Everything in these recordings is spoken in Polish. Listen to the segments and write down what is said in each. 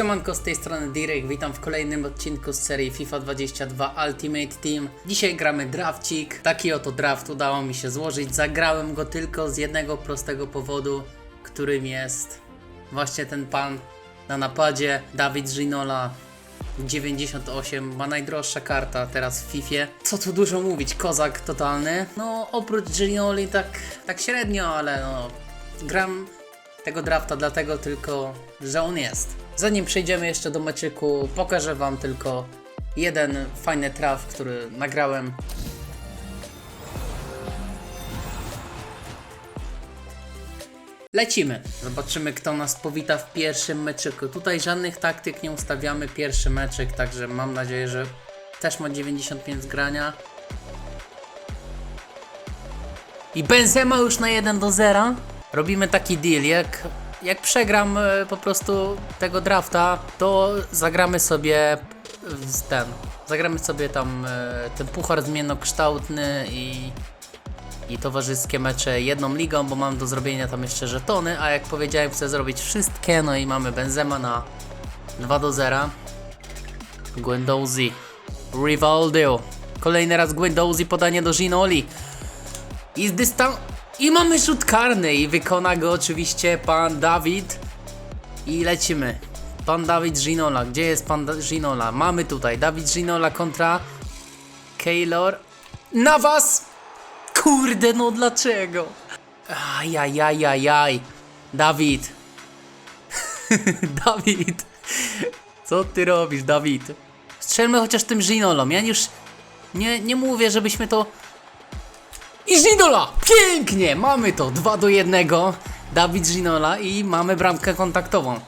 Siemanko, z tej strony Direk, witam w kolejnym odcinku z serii FIFA 22 Ultimate Team. Dzisiaj gramy drafcik, taki oto draft udało mi się złożyć. Zagrałem go tylko z jednego prostego powodu, którym jest właśnie ten pan na napadzie, Dawid Ginola. 98, ma najdroższa karta teraz w FIFA. Co tu dużo mówić, kozak totalny. No oprócz Ginoli tak, tak średnio, ale no gram tego drafta dlatego tylko, że on jest. Zanim przejdziemy jeszcze do meczyku, pokażę wam tylko jeden fajny traf, który nagrałem. Lecimy. Zobaczymy, kto nas powita w pierwszym meczyku. Tutaj żadnych taktyk nie ustawiamy. Pierwszy meczyk, także mam nadzieję, że też ma 95 z grania. I Benzema już na 1 do 0. Robimy taki deal, jak, jak przegram e, po prostu tego drafta, to zagramy sobie ten, zagramy sobie tam e, ten puchar zmiennokształtny i, i towarzyskie mecze jedną ligą, bo mam do zrobienia tam jeszcze żetony, a jak powiedziałem chcę zrobić wszystkie, no i mamy Benzema na 2 do 0. Guendouzi, Rivaldo, kolejny raz Guendouzi, podanie do Ginoli. I z dystan... I mamy rzut karny i wykona go oczywiście pan Dawid. I lecimy. Pan Dawid Ginola. Gdzie jest pan da Ginola? Mamy tutaj Dawid Ginola kontra Keylor. Na was! Kurde, no dlaczego? Ajajajajaj. Dawid. Dawid. Co ty robisz, Dawid? Strzelmy chociaż tym Ginolą. Ja już nie, nie mówię, żebyśmy to i Ginola! Pięknie! Mamy to! 2 do 1. Dawid Ginola i mamy bramkę kontaktową.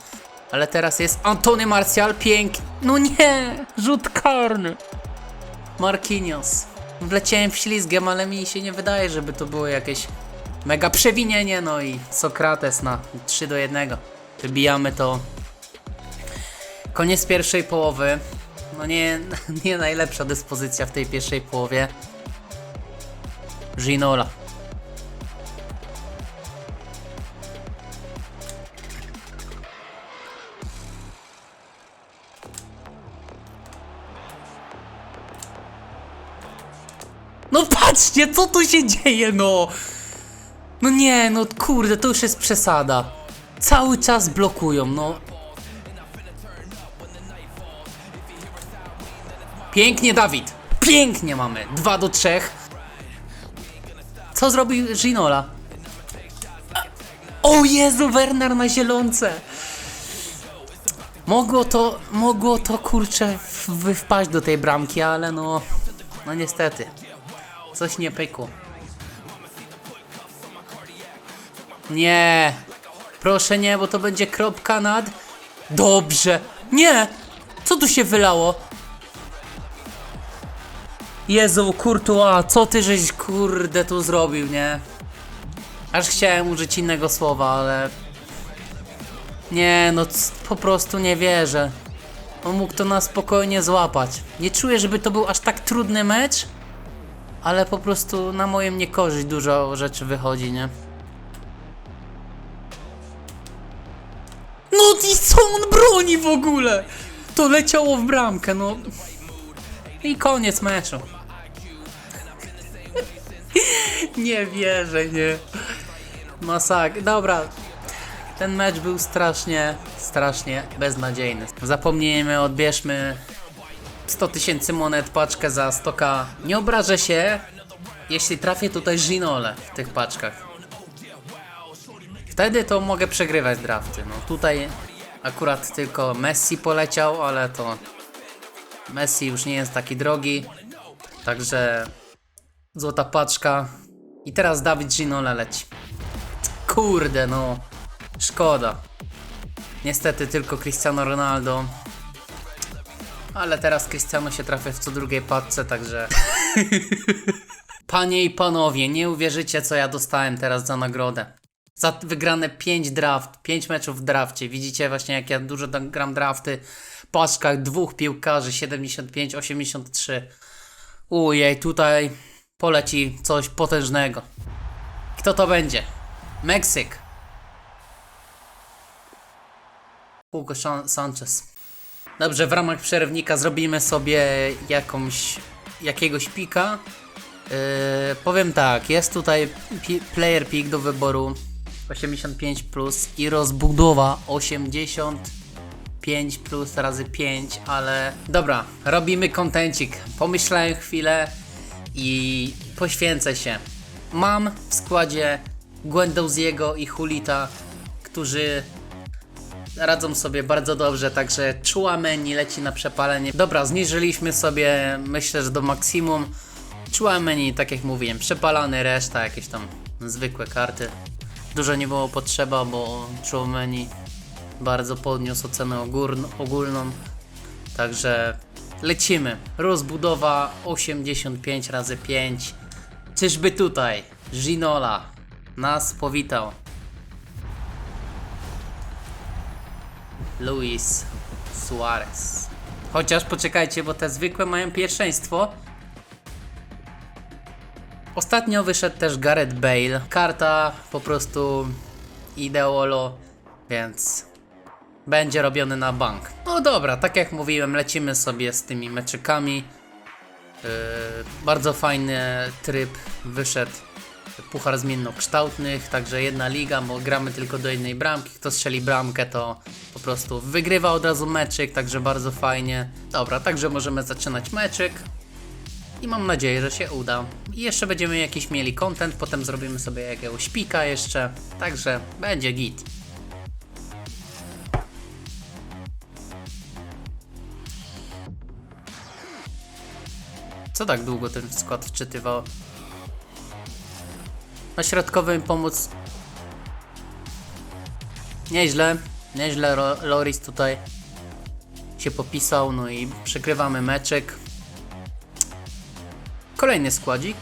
Ale teraz jest Antony Martial. Pięknie. No nie! Rzut karny. Marquinhos. Wleciałem w ślizgiem, ale mi się nie wydaje, żeby to było jakieś mega przewinienie. No i Sokrates na 3 do 1. Wybijamy to. Koniec pierwszej połowy. No nie, nie najlepsza dyspozycja w tej pierwszej połowie. Ginola. No patrzcie, co tu się dzieje, no! No nie, no kurde, to już jest przesada. Cały czas blokują, no. Pięknie, Dawid! Pięknie mamy! 2 do 3. Co zrobił Ginola? O Jezu, Werner na zielonce! Mogło to, mogło to kurczę w- wpaść do tej bramki, ale no, no niestety. Coś nie pykło. Nie! Proszę nie, bo to będzie kropka nad... Dobrze! Nie! Co tu się wylało? Jezu, Courtois, co ty żeś kurde tu zrobił, nie? Aż chciałem użyć innego słowa, ale... Nie, no po prostu nie wierzę. On mógł to na spokojnie złapać. Nie czuję, żeby to był aż tak trudny mecz, ale po prostu na moją niekorzyść dużo rzeczy wychodzi, nie? No i co on broni w ogóle? To leciało w bramkę, no. I koniec meczu. Nie wierzę, nie. Masak. Dobra. Ten mecz był strasznie, strasznie beznadziejny. Zapomnijmy, odbierzmy 100 tysięcy monet, paczkę za 100k. Nie obrażę się, jeśli trafię tutaj Ginole w tych paczkach. Wtedy to mogę przegrywać drafty. No tutaj akurat tylko Messi poleciał, ale to Messi już nie jest taki drogi. Także złota paczka. I teraz Dawid Ginola leci. Kurde, no. Szkoda. Niestety tylko Cristiano Ronaldo. Ale teraz Cristiano się trafia w co drugiej paczce, także. Panie i panowie, nie uwierzycie, co ja dostałem teraz za nagrodę. Za wygrane 5 draft, 5 meczów w drafcie. Widzicie właśnie, jak ja dużo gram drafty. Paczkach dwóch piłkarzy 75, 83. Ujej, tutaj poleci coś potężnego. Kto to będzie? Meksyk. Hugo San- Sanchez. Dobrze, w ramach przerwnika zrobimy sobie jakąś, jakiegoś pika. Yy, powiem tak, jest tutaj player pick do wyboru 85 plus i rozbudowa 85 plus razy 5, ale dobra, robimy kontencik. Pomyślałem chwilę i poświęcę się. Mam w składzie Gwendouziego i Hulita, którzy radzą sobie bardzo dobrze, także Chouameni leci na przepalenie. Dobra, zniżyliśmy sobie, myślę, że do maksimum. Chouameni, tak jak mówiłem, przepalany, reszta jakieś tam zwykłe karty. Dużo nie było potrzeba, bo Chouameni bardzo podniósł ocenę ogórn- ogólną. Także lecimy. Rozbudowa 85 razy 5. Czyżby tutaj Ginola nas powitał? Luis Suarez. Chociaż poczekajcie, bo te zwykłe mają pierwszeństwo. Ostatnio wyszedł też Gareth Bale. Karta po prostu ideolo, więc będzie robiony na bank. No dobra, tak jak mówiłem, lecimy sobie z tymi meczykami. Yy, bardzo fajny tryb wyszedł. Puchar zmiennokształtnych, także jedna liga, bo gramy tylko do jednej bramki. Kto strzeli bramkę, to po prostu wygrywa od razu meczyk, także bardzo fajnie. Dobra, także możemy zaczynać meczyk. I mam nadzieję, że się uda. I jeszcze będziemy jakiś mieli content, potem zrobimy sobie jakiegoś pika jeszcze. Także będzie git. Co tak długo ten skład wczytywał? Na środkowym pomóc. Nieźle, nieźle Loris tutaj się popisał, no i przegrywamy meczek. Kolejny składzik.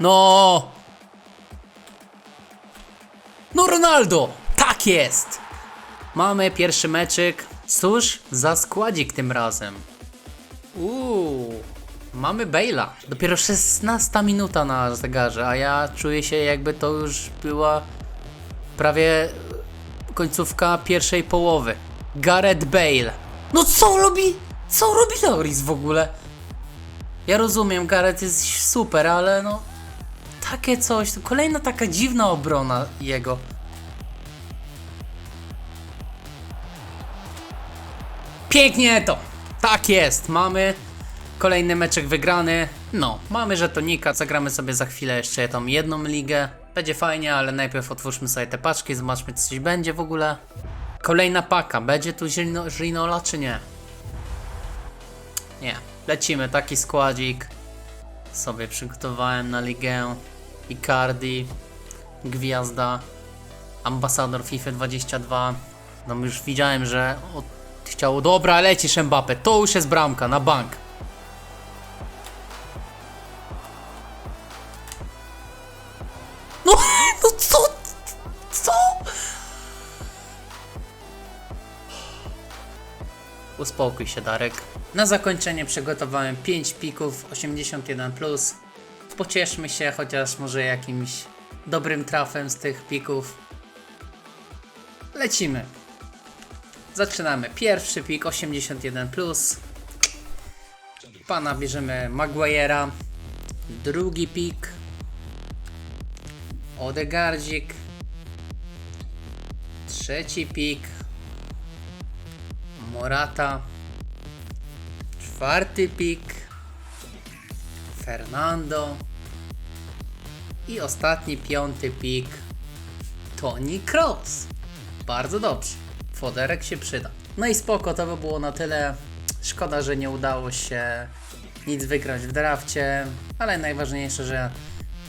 No! No Ronaldo! Tak jest! Mamy pierwszy meczyk. Cóż za składzik tym razem. Uuu, mamy Bale'a. Dopiero 16 minuta na zegarze, a ja czuję się jakby to już była prawie końcówka pierwszej połowy. Gareth Bale. No co robi? Co robi Loris w ogóle? Ja rozumiem, Gareth jest super, ale no takie coś, kolejna taka dziwna obrona jego. Pięknie to! Tak jest, mamy kolejny meczek wygrany. No, mamy żetonika, zagramy sobie za chwilę jeszcze tą jedną ligę. Będzie fajnie, ale najpierw otwórzmy sobie te paczki, zobaczmy czy coś będzie w ogóle. Kolejna paka, będzie tu Ginola czy nie? Nie, lecimy, taki składzik sobie przygotowałem na ligę. Icardi, Gwiazda, ambasador FIFA 22. No już widziałem, że od, chciało. Dobra, lecisz Mbappe. To już jest bramka na bank. No, no co? Co? Uspokój się, Darek. Na zakończenie przygotowałem 5 pików 81. Plus. Pocieszmy się chociaż może jakimś dobrym trafem z tych pików. Lecimy. Zaczynamy. Pierwszy pik 81. Plus. Pana bierzemy Maguire'a. Drugi pik. Odegardzik. Trzeci pik. Morata. Czwarty pik. Fernando. I ostatni, piąty pik. Toni Kroos. Bardzo dobrze. Foderek się przyda. No i spoko, to by było na tyle. Szkoda, że nie udało się nic wygrać w drafcie, ale najważniejsze, że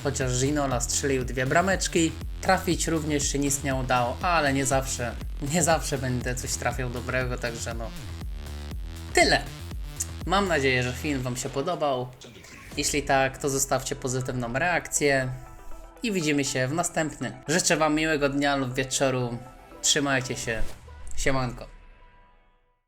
chociaż Ginola strzelił dwie brameczki, trafić również się nic nie udało, ale nie zawsze, nie zawsze będę coś trafiał dobrego, także no tyle. Mam nadzieję, że film Wam się podobał. Jeśli tak, to zostawcie pozytywną reakcję i widzimy się w następnym. Życzę Wam miłego dnia lub wieczoru. Trzymajcie się. Siemanko.